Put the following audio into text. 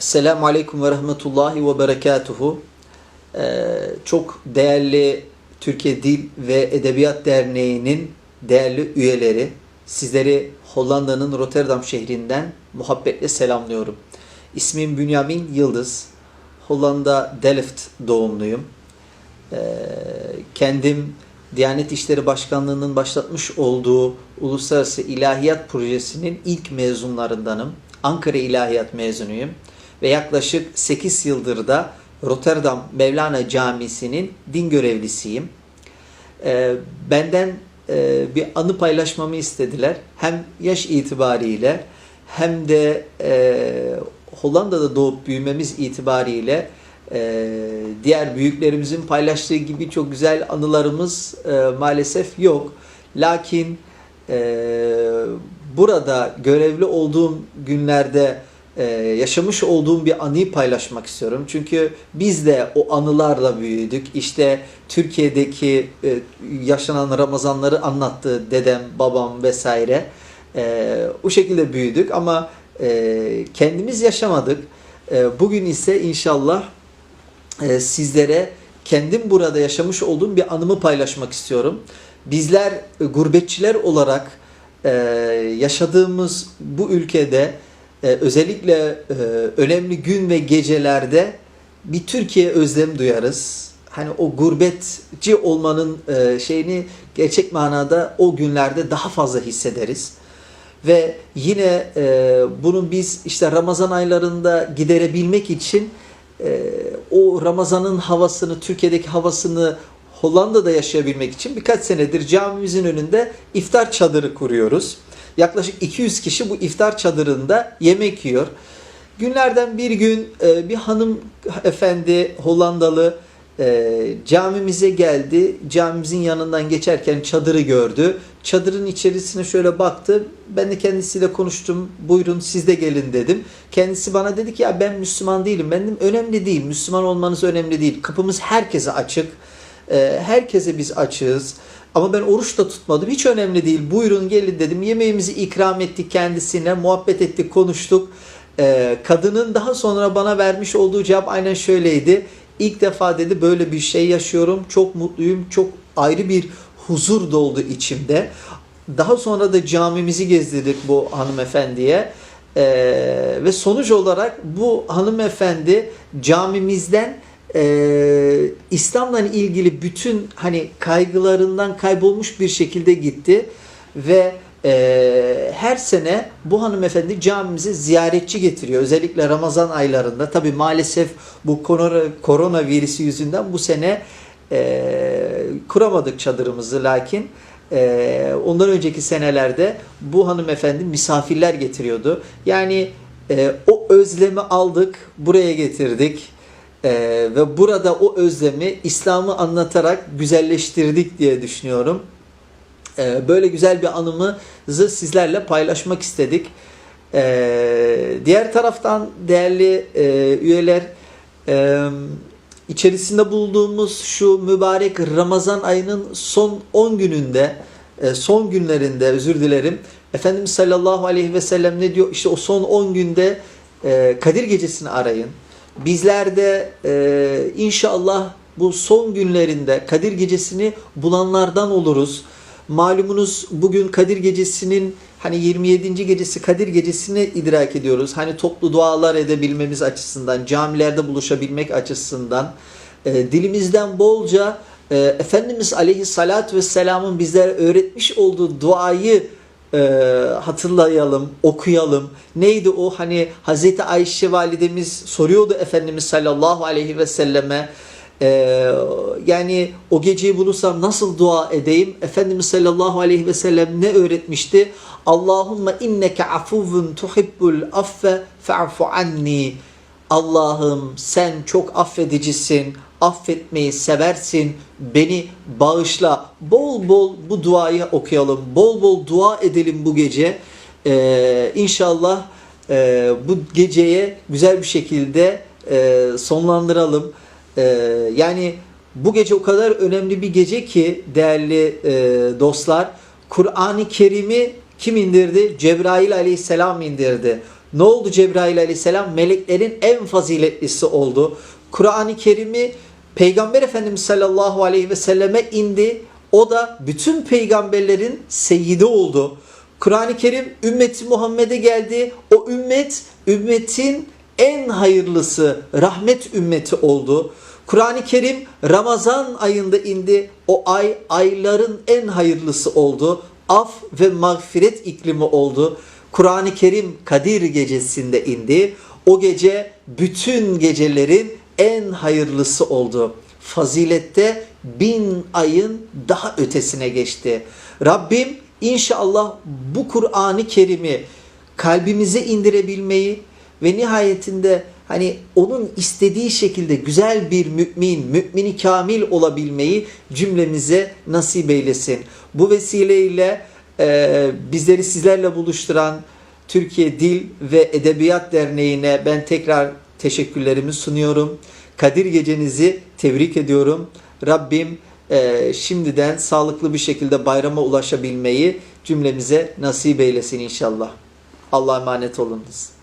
Selamun Aleyküm ve Rahmetullahi ve Berekatuhu. Ee, çok değerli Türkiye Dil ve Edebiyat Derneği'nin değerli üyeleri, sizleri Hollanda'nın Rotterdam şehrinden muhabbetle selamlıyorum. İsmim Bünyamin Yıldız. Hollanda Delft doğumluyum. Ee, kendim Diyanet İşleri Başkanlığı'nın başlatmış olduğu Uluslararası İlahiyat Projesi'nin ilk mezunlarındanım. Ankara İlahiyat mezunuyum ve yaklaşık 8 yıldır da Rotterdam Mevlana Camisi'nin din görevlisiyim. Ee, benden e, bir anı paylaşmamı istediler. Hem yaş itibariyle hem de e, Hollanda'da doğup büyümemiz itibariyle e, diğer büyüklerimizin paylaştığı gibi çok güzel anılarımız e, maalesef yok. Lakin e, burada görevli olduğum günlerde e, yaşamış olduğum bir anıyı paylaşmak istiyorum. Çünkü biz de o anılarla büyüdük. İşte Türkiye'deki e, yaşanan Ramazanları anlattı dedem, babam vesaire. E, o şekilde büyüdük ama e, kendimiz yaşamadık. Bugün ise inşallah sizlere kendim burada yaşamış olduğum bir anımı paylaşmak istiyorum. Bizler gurbetçiler olarak yaşadığımız bu ülkede e, özellikle e, önemli gün ve gecelerde bir Türkiye özlem duyarız. Hani o gurbetçi olmanın e, şeyini gerçek manada o günlerde daha fazla hissederiz. Ve yine e, bunu biz işte Ramazan aylarında giderebilmek için e, o Ramazan'ın havasını, Türkiye'deki havasını Hollanda'da yaşayabilmek için birkaç senedir camimizin önünde iftar çadırı kuruyoruz. Yaklaşık 200 kişi bu iftar çadırında yemek yiyor. Günlerden bir gün e, bir hanım efendi Hollandalı e, camimize geldi. Camimizin yanından geçerken çadırı gördü. Çadırın içerisine şöyle baktı. Ben de kendisiyle konuştum. Buyurun siz de gelin dedim. Kendisi bana dedi ki ya ben Müslüman değilim. Benim önemli değil. Müslüman olmanız önemli değil. Kapımız herkese açık. E, herkese biz açığız. Ama ben oruç da tutmadım. Hiç önemli değil. Buyurun gelin dedim. Yemeğimizi ikram ettik kendisine. Muhabbet ettik, konuştuk. Ee, kadının daha sonra bana vermiş olduğu cevap aynen şöyleydi. İlk defa dedi böyle bir şey yaşıyorum. Çok mutluyum. Çok ayrı bir huzur doldu içimde. Daha sonra da camimizi gezdirdik bu hanımefendiye. Ee, ve sonuç olarak bu hanımefendi camimizden e, İslam'la ilgili bütün hani kaygılarından kaybolmuş bir şekilde gitti ve e, her sene bu hanımefendi camimize ziyaretçi getiriyor. Özellikle Ramazan aylarında. Tabi maalesef bu korona, korona virüsü yüzünden bu sene e, kuramadık çadırımızı lakin e, ondan önceki senelerde bu hanımefendi misafirler getiriyordu. Yani e, o özlemi aldık, buraya getirdik. Ee, ve burada o özlemi İslam'ı anlatarak güzelleştirdik diye düşünüyorum. Ee, böyle güzel bir anımızı sizlerle paylaşmak istedik. Ee, diğer taraftan değerli e, üyeler e, içerisinde bulduğumuz şu mübarek Ramazan ayının son 10 gününde e, son günlerinde özür dilerim Efendimiz sallallahu aleyhi ve sellem ne diyor? İşte o son 10 günde e, Kadir gecesini arayın. Bizler de e, inşallah bu son günlerinde Kadir Gecesi'ni bulanlardan oluruz. Malumunuz bugün Kadir Gecesi'nin hani 27. gecesi Kadir Gecesi'ni idrak ediyoruz. Hani toplu dualar edebilmemiz açısından, camilerde buluşabilmek açısından e, dilimizden bolca e, Efendimiz Aleyhisselatü Vesselam'ın bizlere öğretmiş olduğu duayı e, hatırlayalım, okuyalım. Neydi o? Hani Hazreti Ayşe validemiz soruyordu Efendimiz sallallahu aleyhi ve selleme. E, yani o geceyi bulursam nasıl dua edeyim? Efendimiz sallallahu aleyhi ve sellem ne öğretmişti? Allahümme inneke afuvun tuhibbul affe fe'fu anni. Allah'ım sen çok affedicisin, affetmeyi seversin, beni bağışla. Bol bol bu duayı okuyalım, bol bol dua edelim bu gece. Ee, inşallah e, bu geceye güzel bir şekilde e, sonlandıralım. E, yani bu gece o kadar önemli bir gece ki değerli e, dostlar, Kur'an-ı Kerim'i kim indirdi? Cebrail aleyhisselam indirdi. Ne oldu Cebrail aleyhisselam? Meleklerin en faziletlisi oldu. Kur'an-ı Kerim'i Peygamber Efendimiz sallallahu aleyhi ve selleme indi. O da bütün peygamberlerin seyyidi oldu. Kur'an-ı Kerim ümmeti Muhammed'e geldi. O ümmet ümmetin en hayırlısı, rahmet ümmeti oldu. Kur'an-ı Kerim Ramazan ayında indi. O ay ayların en hayırlısı oldu. Af ve mağfiret iklimi oldu. Kur'an-ı Kerim Kadir gecesinde indi. O gece bütün gecelerin en hayırlısı oldu. Fazilette bin ayın daha ötesine geçti. Rabbim inşallah bu Kur'an-ı Kerim'i kalbimize indirebilmeyi ve nihayetinde hani onun istediği şekilde güzel bir mümin, mümini kamil olabilmeyi cümlemize nasip eylesin. Bu vesileyle e, bizleri sizlerle buluşturan Türkiye Dil ve Edebiyat Derneği'ne ben tekrar teşekkürlerimi sunuyorum. Kadir gecenizi tebrik ediyorum. Rabbim e, şimdiden sağlıklı bir şekilde bayrama ulaşabilmeyi cümlemize nasip eylesin inşallah. Allah'a emanet olunuz.